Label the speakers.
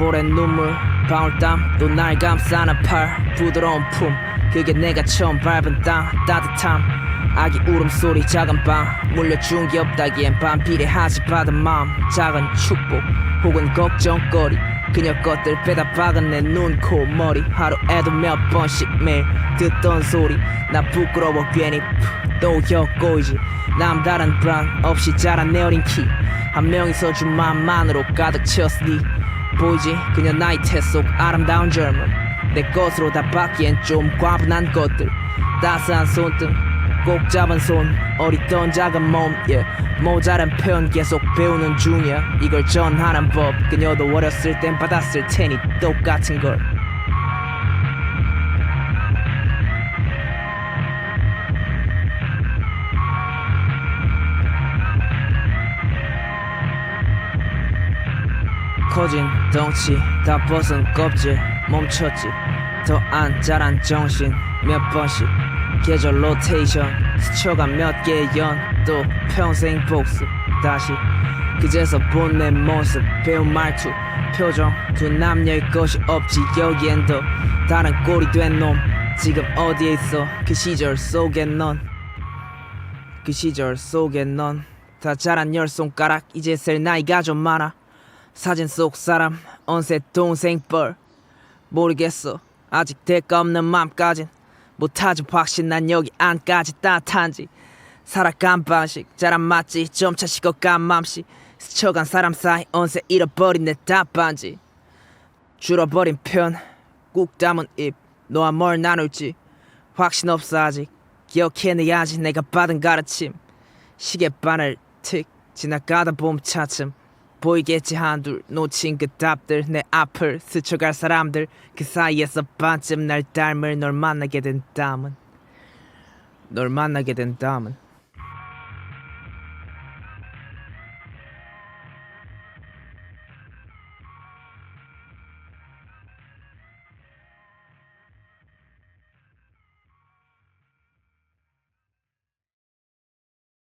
Speaker 1: 오랜 눈물 방울땀 또 날 감싸는 팔. 부드러운 품 그게 내가 처음 밟은 땅. 따뜻함 아기 울음소리 작은 방 물려준 게 없다기엔 반비례하지 받은 마음. 작은 축복 혹은 걱정거리. 그녀 것들 빼다 박은 내 눈, 코, 머리. 하루에도 몇 번씩 매일 듣던 소리. 나 부끄러워 괜히 푸, 또 혀꼬이지. 남다른 브랑 없이 자란 내 어린 키. 한 명이서 준 마음만으로 가득 채웠으니 보이지? 그녀 나이 태속 아름다운 젊음. 내 것으로 다 받기엔 좀 과분한 것들. 따스한 손등 꼭 잡은 손 어리던 작은 몸 yeah. 모자란 표현 계속 배우는 중이야. 이걸 전하는 법 그녀도 어렸을 땐 받았을 테니 똑같은 걸 커진 덩치 다 벗은 껍질 멈췄지. 더 안 자란 정신 몇 번씩. 계절 로테이션 스쳐간 몇 개의 연또 평생 복습. 다시 그제서 본 내 모습 배운 말투 표정 두 남녀일 것이 없지. 여기엔 더 다른 꼴이 된 놈. 지금 어디에 있어? 그 시절 속에 넌. 그 시절 속에 넌. 다 자란 열 손가락 이제 셀 나이가 좀 많아 사진 속 사람 언새 동생 뻘. 모르겠어. 아직 대가 없는 맘까진. 못하지 확신 난 여기 안까지 따뜻한지. 살아간 방식 잘안 맞지. 점차 식어간 맘씨. 스쳐간 사람 사이 언새 잃어버린 내 답반지. 줄어버린 편 꾹 담은 입. 너와 뭘 나눌지. 확신 없어 아직. 기억해내야지. 내가 받은 가르침. 시계 바늘 틱 지나가다 봄 차츰 보이겠지 한둘. 놓친 그 답들 내 앞을 스쳐갈 사람들. 그 사이에서 반쯤 날 닮을 널 만나게 된다면 널 만나게 된다면